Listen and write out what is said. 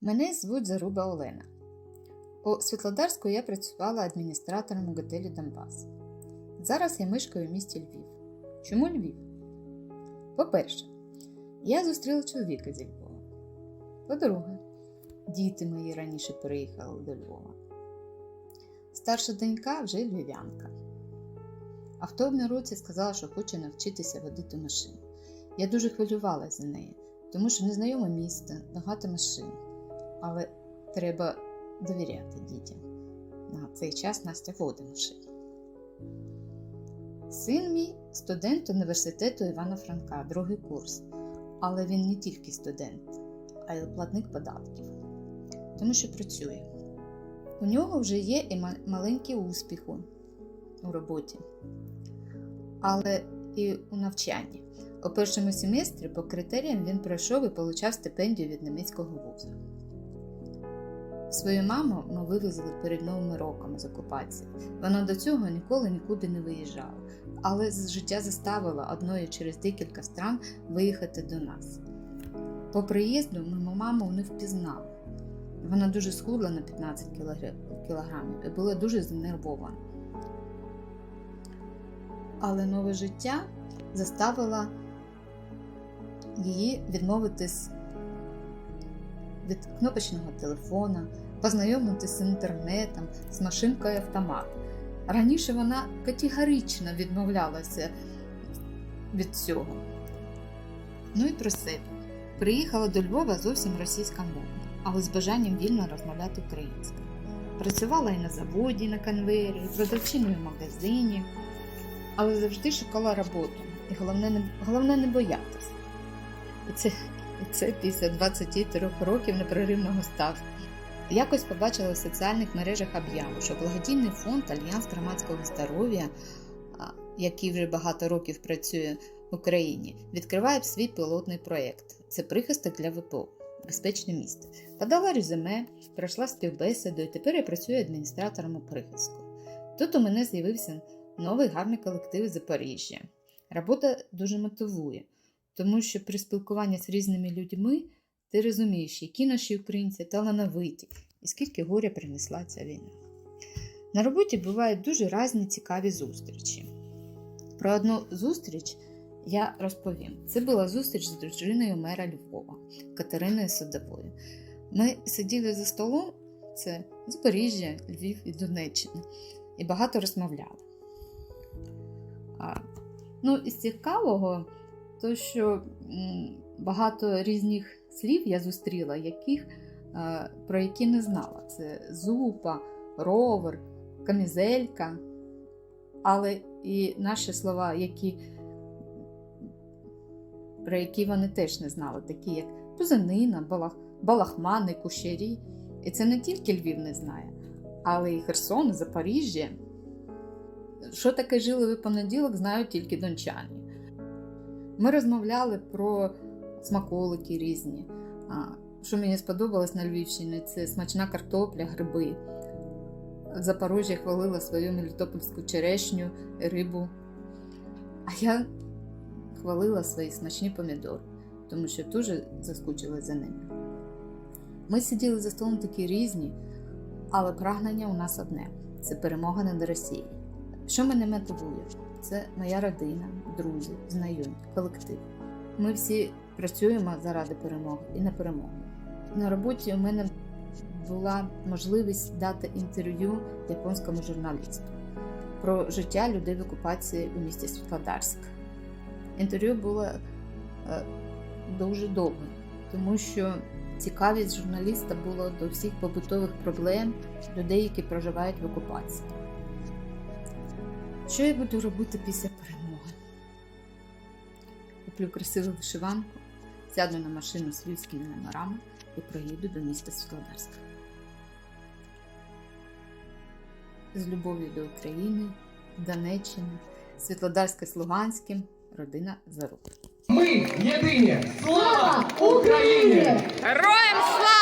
Мене звуть Заруба Олена. У Світлодарську я працювала адміністратором у готелі Донбас. Зараз я мешкаю в місті Львів. Чому Львів? По-перше, я зустріла чоловіка зі Львова. По-друге, діти мої раніше переїхали до Львова. Старша донька вже львів'янка. А в тому році сказала, що хоче навчитися водити машину. Я дуже хвилювалася за неї, тому що незнайоме місто, багато машин. Але треба довіряти дітям. На цей час Настя машину. Син мій студент університету Івана Франка, другий курс. Але він не тільки студент, а й платник податків, тому що працює. У нього вже є і ма- маленький успіх у- у роботі, але і у навчанні. У першому семестрі по критеріям він пройшов і отримав стипендію від німецького вузу. Свою маму ми вивезли перед новими роками з окупації. Вона до цього ніколи нікуди не виїжджала, але з- життя заставила одною через декілька стран виїхати до нас. По приїзду ми маму не впізнали. Вона дуже схудла на 15 кілограмів і була дуже знервована. Але нове життя заставило її відмовитись від кнопочного телефона, познайомитися з інтернетом, з машинкою автомат. Раніше вона категорично відмовлялася від цього. Ну і про себе. Приїхала до Львова зовсім російськомовна, але з бажанням вільно розмовляти українською. Працювала і на заводі, на конвейері, і продавчиною в магазині, але завжди шукала роботу. І головне не, головне не боятися. І це це після 23 років непреривного стажу. Якось побачила в соціальних мережах об'яву, що благодійний фонд Альянс громадського здоров'я, який вже багато років працює в Україні, відкриває свій пілотний проєкт. Це прихисток для ВПО. Безпечне місто. Подала резюме, пройшла співбесіду і тепер я працюю адміністратором у прихистку. Тут у мене з'явився новий гарний колектив Запоріжжя. Робота дуже мотивує тому що при спілкуванні з різними людьми ти розумієш, які наші українці талановиті і скільки горя принесла ця війна. На роботі бувають дуже різні цікаві зустрічі. Про одну зустріч я розповім. Це була зустріч з дружиною мера Львова Катериною Садовою. Ми сиділи за столом, це Запоріжжя, Львів і Донеччина, і багато розмовляли. А, ну, із цікавого, то що багато різних слів я зустріла, яких, е, про які не знала. Це зупа, ровер, камізелька. Але і наші слова, які, про які вони теж не знали, такі як тузанина, балах, балахмани, кущарі. І це не тільки Львів не знає, але і Херсон, і Запоріжжя. Що таке жиловий понеділок, знають тільки дончані. Ми розмовляли про смаколики різні. Що мені сподобалось на Львівщині, це смачна картопля, гриби. Запорожжя хвалила свою мелітопольську черешню, рибу. А я хвалила свої смачні помідори, тому що дуже заскучила за ними. Ми сиділи за столом такі різні, але прагнення у нас одне це перемога над Росією. Що мене мотивує? Це моя родина, друзі, знайомі, колектив. Ми всі працюємо заради перемоги і на перемогу. На роботі у мене була можливість дати інтерв'ю японському журналісту про життя людей в окупації у місті Світлодарськ. Інтерв'ю було е, дуже довгим, тому що цікавість журналіста була до всіх побутових проблем людей, які проживають в окупації. Що я буду робити після перемоги? Куплю красиву вишиванку, сяду на машину з львівськими номерами і проїду до міста Світлодарська. З любов'ю до України, Донеччини, Світлодарська з Луганським, родина Зарук. Ми єдині! Слава Україні! Героям слава!